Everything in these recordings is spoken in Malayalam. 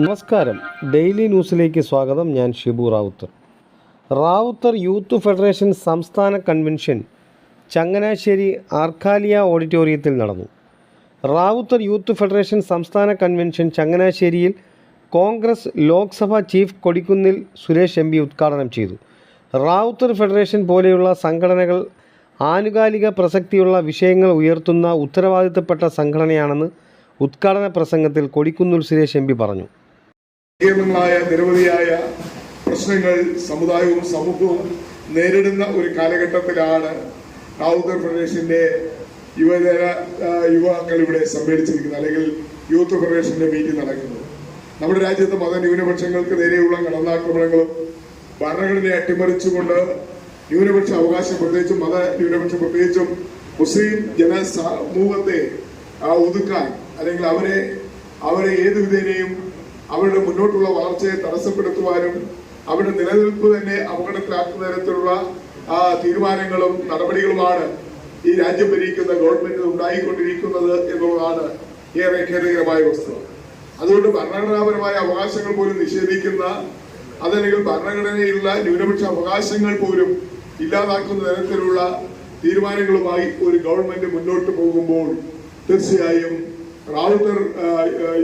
നമസ്കാരം. ഡെയിലി ന്യൂസിലേക്ക് സ്വാഗതം. ഞാൻ ഷിബു റാവുത്തർ. റാവുത്തർ യൂത്ത് ഫെഡറേഷൻ സംസ്ഥാന കൺവെൻഷൻ ചങ്ങനാശ്ശേരി ആർക്കാലിയ ഓഡിറ്റോറിയത്തിൽ നടന്നു. റാവുത്തർ യൂത്ത് ഫെഡറേഷൻ സംസ്ഥാന കൺവെൻഷൻ ചങ്ങനാശ്ശേരിയിൽ കോൺഗ്രസ് ലോക്സഭ ചീഫ് കൊടിക്കുന്നിൽ സുരേഷ് എം ഉദ്ഘാടനം ചെയ്തു. റാവുത്തർ ഫെഡറേഷൻ പോലെയുള്ള സംഘടനകൾ ആനുകാലിക പ്രസക്തിയുള്ള വിഷയങ്ങൾ ഉയർത്തുന്ന ഉത്തരവാദിത്തപ്പെട്ട സംഘടനയാണെന്ന് ഉദ്ഘാടന പ്രസംഗത്തിൽ കൊടിക്കുന്നിൽ സുരേഷ് എം പറഞ്ഞു. സങ്കീർണങ്ങളായ നിരവധിയായ പ്രശ്നങ്ങൾ സമുദായവും സമൂഹവും നേരിടുന്ന ഒരു കാലഘട്ടത്തിലാണ് റാവുത്തർ ഫെഡറേഷന്റെ യുവജന യുവാക്കൾ ഇവിടെ സമ്മേളിച്ചിരിക്കുന്നത് അല്ലെങ്കിൽ യൂത്ത് ഫെഡറേഷന്റെ മീറ്റിംഗ് നടക്കുന്നത്. നമ്മുടെ രാജ്യത്ത് മതന്യൂനപക്ഷങ്ങൾക്ക് നേരെയുള്ള കടന്നാക്രമണങ്ങളും ഭരണഘടനയെ അട്ടിമറിച്ചുകൊണ്ട് ന്യൂനപക്ഷ അവകാശം പ്രത്യേകിച്ചും മത ന്യൂനപക്ഷം പ്രത്യേകിച്ചും മുസ്ലിം ജനസമൂഹത്തെ ആ, ഒതുക്കാൻ അല്ലെങ്കിൽ അവരെ അവരെ ഏതു വിധേനയും അവരുടെ മുന്നോട്ടുള്ള വളർച്ചയെ തടസ്സപ്പെടുത്തുവാനും അവരുടെ നിലനിൽപ്പ് തന്നെ അപകടത്തിലാക്കുന്ന തരത്തിലുള്ള തീരുമാനങ്ങളും നടപടികളുമാണ് ഈ രാജ്യം ഭരിക്കുന്ന ഗവൺമെന്റ് ഉണ്ടായിക്കൊണ്ടിരിക്കുന്നത് എന്നുള്ളതാണ് ഏറെ ഖേദകരമായ വസ്തുത. അതുകൊണ്ട് ഭരണഘടനാപരമായ അവകാശങ്ങൾ പോലും നിഷേധിക്കുന്ന അതല്ലെങ്കിൽ ഭരണഘടനയിലുള്ള ന്യൂനപക്ഷ അവകാശങ്ങൾ പോലും ഇല്ലാതാക്കുന്ന തരത്തിലുള്ള തീരുമാനങ്ങളുമായി ഒരു ഗവൺമെന്റ് മുന്നോട്ട് പോകുമ്പോൾ തീർച്ചയായും റാവുത്തർ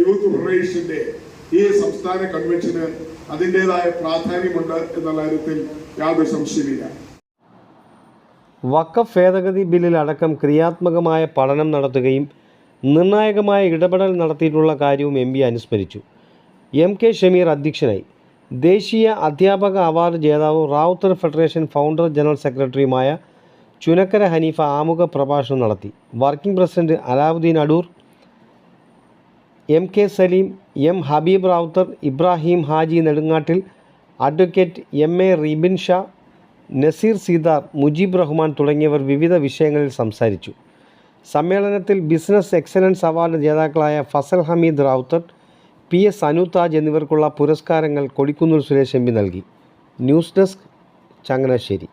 യൂത്ത് ഫെഡറേഷന്റെ ഈ സംസ്ഥാന കൺവെൻഷന് അതിന്റെതായ പ്രാധാന്യമുണ്ട് എന്നുള്ള കാര്യത്തിൽ യാതൊരു സംശയമില്ല വക്കഫ് ഭേദഗതി ബില്ലിൽ അടക്കം ക്രിയാത്മകമായ പഠനം നടത്തുകയും നിർണായകമായ ഇടപെടൽ നടത്തിയിട്ടുള്ള കാര്യവും എം പി അനുസ്മരിച്ചു. എം കെ ഷമീർ അധ്യക്ഷനായി ദേശീയ അധ്യാപക അവാർഡ് ജേതാവും റാവുത്തർ ഫെഡറേഷൻ ഫൗണ്ടർ ജനറൽ സെക്രട്ടറിയുമായ ചുനക്കര ഹനീഫ ആമുഖ പ്രഭാഷണം നടത്തി. Working president Alauddin Adoor M K Saleem M Habeeb Ravuthar Ibrahim Haji Nedungattil advocate M A Ribin Shah Nazeer Seethar Mujeeb Rahman തുടങ്ങിയവർ വിവിധ വിഷയങ്ങളിൽ സംസാരിച്ചു. സമ്മേളനത്തിൽ ബിസിനസ് എക്സലൻസ് അവാർഡ് ജേതാക്കളായ ഫസൽ ഹമീദ് റാവുത്തർ പി എസ് അനുതാജ് എന്നിവർക്കുള്ള പുരസ്കാരങ്ങൾ കൊടിക്കുന്നിൽ സുരേഷ് എം പി നൽകി. News desk Changanassery.